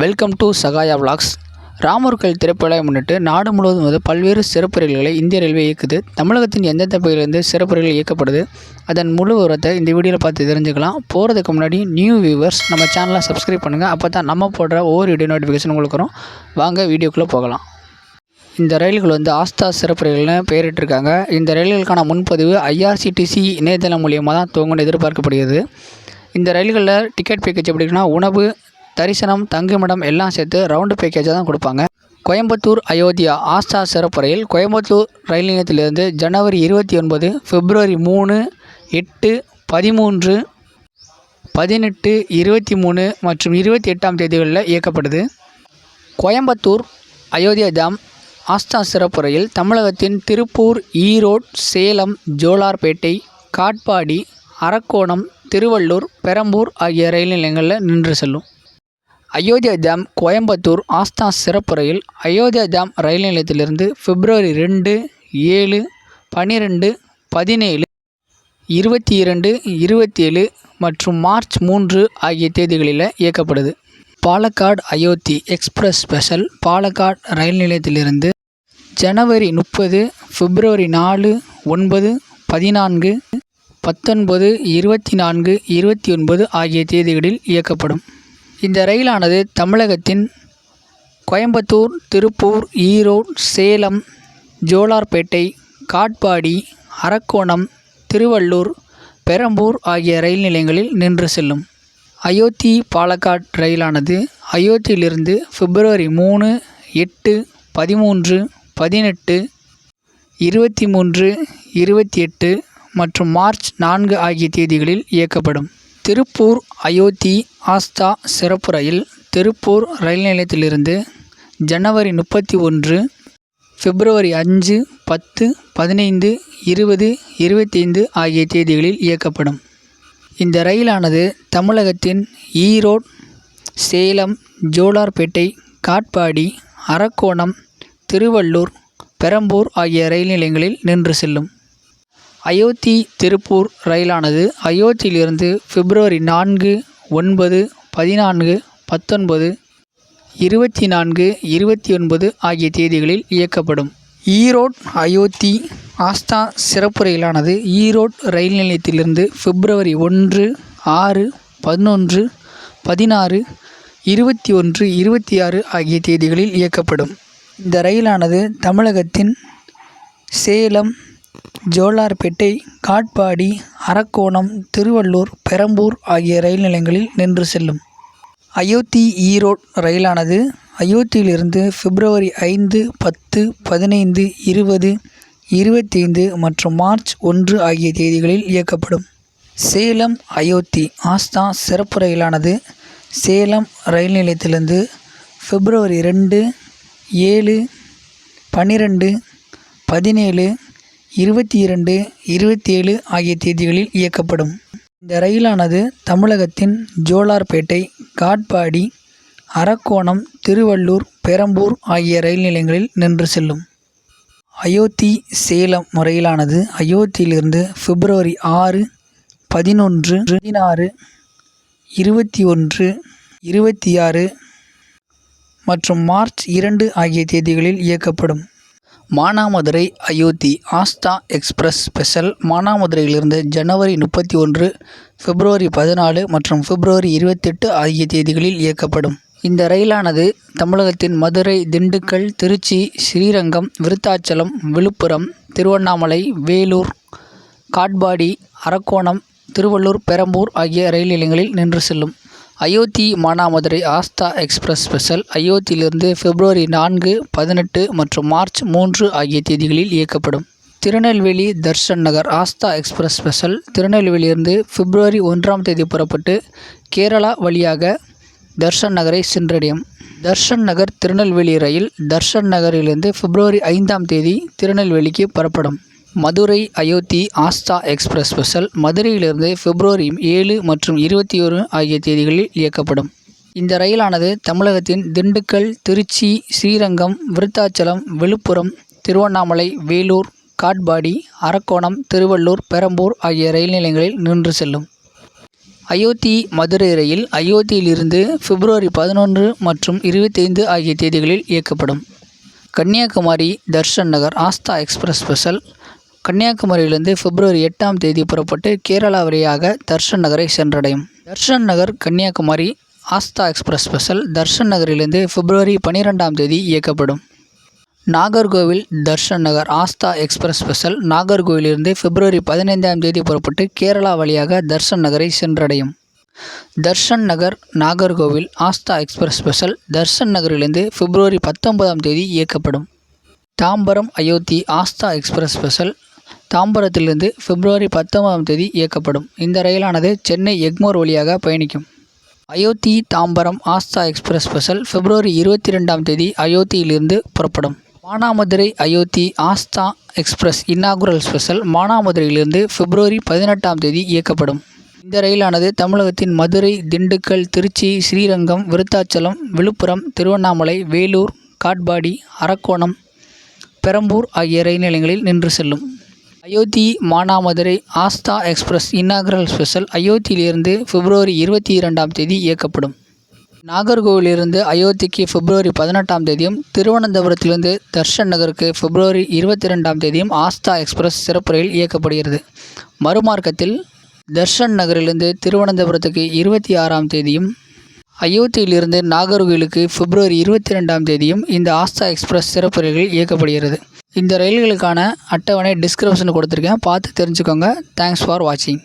Welcome to Sahaya vlogs Ramar கோயில் திரைப்படம் முன்னிட்டு நாடு முழுவதும் வந்து பல்வேறு சிறப்பு ரயில்களை இந்திய ரயில்வே இயக்குது. தமிழகத்தின் எந்தெந்த பகுதியிலிருந்து சிறப்பு ரயில் இயக்கப்படுது அதன் முழு விவரத்தை இந்த வீடியோவில் பார்த்து தெரிஞ்சுக்கலாம். போகிறதுக்கு முன்னாடி நியூ வியூவர்ஸ் நம்ம சேனலை சப்ஸ்கிரைப் பண்ணுங்கள் அப்போ தான் நம்ம போடுற ஒவ்வொரு வீடியோ நோட்டிஃபிகேஷன் உங்களுக்கு வரும். வாங்க வீடியோக்குள்ளே போகலாம். இந்த ரயில்கள் வந்து ஆஸ்தா சிறப்பு ரயில்னு பெயரிட்டிருக்காங்க. இந்த ரயில்களுக்கான முன்பதிவு ஐஆர்சிடிசி இணையதளம் மூலியமாக தான் துவங்கணும் எதிர்பார்க்கப்படுகிறது. இந்த ரயில்களில் டிக்கெட் பேக்கேஜ் எப்படி இருக்குன்னா உணவு தரிசனம் தங்குமிடம் எல்லாம் சேர்த்து ரவுண்டு பேக்கேஜாக தான் கொடுப்பாங்க. கோயம்புத்தூர் அயோத்தியா ஆஸ்தா சிறப்பு ரயில் கோயம்புத்தூர் ரயில் நிலையத்திலிருந்து ஜனவரி இருபத்தி ஒன்பது பிப்ரவரி மூணு எட்டு பதிமூன்று பதினெட்டு இருபத்தி மூணு மற்றும் இருபத்தி எட்டாம் தேதிகளில் இயக்கப்படுது. கோயம்புத்தூர் அயோத்தியா தாம் ஆஸ்தா சிறப்பு ரயில் தமிழகத்தின் திருப்பூர் ஈரோடு சேலம் ஜோலார்பேட்டை காட்பாடி அரக்கோணம் திருவள்ளூர் பெரம்பூர் ஆகிய ரயில் நிலையங்களில் நின்று செல்லும். அயோத்தியா தாம் கோயம்புத்தூர் ஆஸ்தா சிறப்பு ரயில் அயோத்தியா தாம் ரயில் நிலையத்திலிருந்து பிப்ரவரி ரெண்டு ஏழு பன்னிரெண்டு பதினேழு இருபத்தி இரண்டு இருபத்தேழு மற்றும் மார்ச் மூன்று ஆகிய தேதிகளில் இயக்கப்படுது. பாலக்காடு அயோத்தி எக்ஸ்பிரஸ் ஸ்பெஷல் பாலக்காடு ரயில் நிலையத்திலிருந்து ஜனவரி முப்பது பிப்ரவரி நாலு ஒன்பது பதினான்கு பத்தொன்பது இருபத்தி நான்கு இருபத்தி ஒன்பது ஆகிய தேதிகளில் இயக்கப்படும். இந்த ரயிலானது தமிழகத்தின் கோயம்புத்தூர் திருப்பூர் ஈரோடு சேலம் ஜோலார்பேட்டை காட்பாடி அரக்கோணம் திருவள்ளூர் பெரம்பூர் ஆகிய ரயில் நிலையங்களில் நின்று செல்லும். அயோத்தி பாலக்காட் ரயிலானது அயோத்தியிலிருந்து பிப்ரவரி மூணு எட்டு பதிமூன்று பதினெட்டு இருபத்தி மூன்று இருபத்தி எட்டு மற்றும் மார்ச் நான்கு ஆகிய தேதிகளில் இயக்கப்படும். திருப்பூர் அயோத்தி ஆஸ்தா சிறப்பு ரயில் திருப்பூர் ரயில் நிலையத்திலிருந்து ஜனவரி முப்பத்தி ஒன்று பிப்ரவரி அஞ்சு பத்து பதினைந்து இருபது இருபத்தைந்து ஆகிய தேதிகளில் இயக்கப்படும். இந்த ரயிலானது தமிழகத்தின் ஈரோடு சேலம் ஜோலார்பேட்டை காட்பாடி அரக்கோணம் திருவள்ளூர் பெரம்பூர் ஆகிய ரயில் நிலையங்களில் நின்று செல்லும். அயோத்தி திருப்பூர் ரயிலானது அயோத்தியிலிருந்து பிப்ரவரி நான்கு ஒன்பது பதினான்கு பத்தொன்பது இருபத்தி நான்கு இருபத்தி ஒன்பது ஆகிய தேதிகளில் இயக்கப்படும். ஈரோட் அயோத்தி ஆஸ்தா சிறப்பு ரயிலானது ஈரோட் ரயில் நிலையத்திலிருந்து பிப்ரவரி ஒன்று ஆறு பதினொன்று பதினாறு இருபத்தி ஒன்று இருபத்தி ஆறு ஆகிய தேதிகளில் இயக்கப்படும். இந்த ரயிலானது தமிழகத்தின் சேலம் ஜோலார்பேட்டை காட்பாடி அரக்கோணம் திருவள்ளூர் பெரம்பூர் ஆகிய ரயில் நிலையங்களில் நின்று செல்லும். அயோத்தி ஈரோடு ரயிலானது அயோத்தியிலிருந்து பிப்ரவரி ஐந்து பத்து பதினைந்து இருபது இருபத்தைந்து மற்றும் மார்ச் ஒன்று ஆகிய தேதிகளில் இயக்கப்படும். சேலம் அயோத்தி ஆஸ்தா சிறப்பு ரயிலானது சேலம் ரயில் நிலையத்திலிருந்து பிப்ரவரி ரெண்டு ஏழு பன்னிரெண்டு பதினேழு இருபத்தி இரண்டு இருபத்தேழு ஆகிய தேதிகளில் இயக்கப்படும். இந்த ரயிலானது தமிழகத்தின் ஜோலார்பேட்டை காட்பாடி அரக்கோணம் திருவள்ளூர் பெரம்பூர் ஆகிய ரயில் நிலையங்களில் நின்று செல்லும். அயோத்தி சேலம் ரயிலானது அயோத்தியிலிருந்து பிப்ரவரி ஆறு பதினொன்று பதினாறு இருபத்தி ஒன்று இருபத்தி ஆறு மற்றும் மார்ச் இரண்டு ஆகிய தேதிகளில் இயக்கப்படும். மானாமதுரை அயோத்தி ஆஸ்தா எக்ஸ்பிரஸ் ஸ்பெஷல் மானாமதுரையிலிருந்து ஜனவரி முப்பத்தி ஒன்று பிப்ரவரி பதினாலு மற்றும் பிப்ரவரி இருபத்தெட்டு ஆகிய தேதிகளில் இயக்கப்படும். இந்த ரயிலானது தமிழகத்தின் மதுரை திண்டுக்கல் திருச்சி ஸ்ரீரங்கம் விருத்தாச்சலம் விழுப்புரம் திருவண்ணாமலை வேலூர் காட்பாடி அரக்கோணம் திருவள்ளூர் பெரம்பூர் ஆகிய ரயில் நிலையங்களில் நின்று செல்லும். Ayodhya Manamadurai Aastha express special. அயோத்தியிலிருந்து பிப்ரவரி நான்கு பதினெட்டு மற்றும் மார்ச் மூன்று ஆகிய தேதிகளில் இயக்கப்படும். Tirunelveli Darshan Nagar Aastha express special. திருநெல்வேலியிலிருந்து பிப்ரவரி ஒன்றாம் தேதி புறப்பட்டு கேரளா வழியாக தர்ஷன் நகரை சென்றடையும். தர்ஷன் நகர் திருநெல்வேலி ரயில் தர்ஷன் நகரிலிருந்து பிப்ரவரி ஐந்தாம் தேதி திருநெல்வேலிக்கு புறப்படும். மதுரை அயோத்தி ஆஸ்தா எக்ஸ்பிரஸ் ஸ்பெஷல் மதுரையிலிருந்து பிப்ரவரி ஏழு மற்றும் இருபத்தி ஒரு ஆகிய தேதிகளில் இயக்கப்படும். இந்த ரயிலானது தமிழகத்தின் திண்டுக்கல் திருச்சி ஸ்ரீரங்கம் விருத்தாச்சலம் விழுப்புரம் திருவண்ணாமலை வேலூர் காட்பாடி அரக்கோணம் திருவள்ளூர் பெரம்பூர் ஆகிய ரயில் நிலையங்களில் நின்று செல்லும். அயோத்தி மதுரை ரயில் அயோத்தியிலிருந்து பிப்ரவரி பதினொன்று மற்றும் இருபத்தைந்து ஆகிய தேதிகளில் இயக்கப்படும். கன்னியாகுமரி தர்ஷன் நகர் ஆஸ்தா எக்ஸ்பிரஸ் ஸ்பெஷல் கன்னியாகுமரியிலிருந்து பிப்ரவரி எட்டாம் தேதி புறப்பட்டு கேரளா வழியாக தர்ஷன் நகரை சென்றடையும். தர்ஷன் நகர் கன்னியாகுமரி ஆஸ்தா எக்ஸ்பிரஸ் ஸ்பெஷல் தர்ஷன் நகரிலிருந்து பிப்ரவரி பனிரெண்டாம் தேதி இயக்கப்படும். நாகர்கோவில் தர்ஷன் நகர் ஆஸ்தா எக்ஸ்பிரஸ் ஸ்பெஷல் நாகர்கோவிலிருந்து பிப்ரவரி பதினைந்தாம் தேதி புறப்பட்டு கேரளா வழியாக தர்ஷன் நகரை சென்றடையும். தர்ஷன் நகர் நாகர்கோவில் ஆஸ்தா எக்ஸ்பிரஸ் ஸ்பெஷல் தர்ஷன் நகரிலிருந்து பிப்ரவரி பத்தொன்பதாம் தேதி இயக்கப்படும். தாம்பரம் அயோத்தி ஆஸ்தா எக்ஸ்பிரஸ் ஸ்பெஷல் தாம்பரத்திலிருந்து பிப்ரவரி பத்தொன்பதாம் தேதி இயக்கப்படும். இந்த ரயிலானது சென்னை எக்மோர் வழியாக பயணிக்கும். அயோத்தி தாம்பரம் ஆஸ்தா எக்ஸ்பிரஸ் ஸ்பெஷல் பிப்ரவரி இருபத்தி ரெண்டாம் தேதி அயோத்தியிலிருந்து புறப்படும். Manamadurai Ayodhya Aastha express inaugural special மானாமதுரையிலிருந்து பிப்ரவரி பதினெட்டாம் தேதி இயக்கப்படும். இந்த ரயிலானது தமிழகத்தின் மதுரை திண்டுக்கல் திருச்சி ஸ்ரீரங்கம் விருத்தாச்சலம் விழுப்புரம் திருவண்ணாமலை வேலூர் காட்பாடி அரக்கோணம் பெரம்பூர் ஆகிய ரயில் நிலையங்களில் நின்று செல்லும். Ayodhya Manamadurai Aastha express inaugural special அயோத்தியிலிருந்து பிப்ரவரி இருபத்தி இரண்டாம் தேதி இயக்கப்படும். நாகர்கோவிலிருந்து அயோத்திக்கு பிப்ரவரி பதினெட்டாம் தேதியும் திருவனந்தபுரத்திலிருந்து தர்ஷன் நகருக்கு பிப்ரவரி இருபத்தி ரெண்டாம் தேதியும் ஆஸ்தா எக்ஸ்பிரஸ் சிறப்பு ரயில் இயக்கப்படுகிறது. மறுமார்க்கத்தில் தர்ஷன் நகரிலிருந்து திருவனந்தபுரத்துக்கு இருபத்தி ஆறாம் தேதியும் அயோத்தியிலிருந்து நாகர்கோவிலுக்கு பிப்ரவரி இருபத்தி ரெண்டாம் தேதியும் இந்த ஆஸ்தா எக்ஸ்பிரஸ் சிறப்பு ரயில்கள் இயக்கப்படுகிறது. இந்த ரயில்களுக்கான அட்டவணை டிஸ்கிரிப்ஷனில் கொடுத்துருக்கேன். பார்த்து தெரிஞ்சுக்கோங்க. தேங்க்ஸ் ஃபார் வாட்சிங்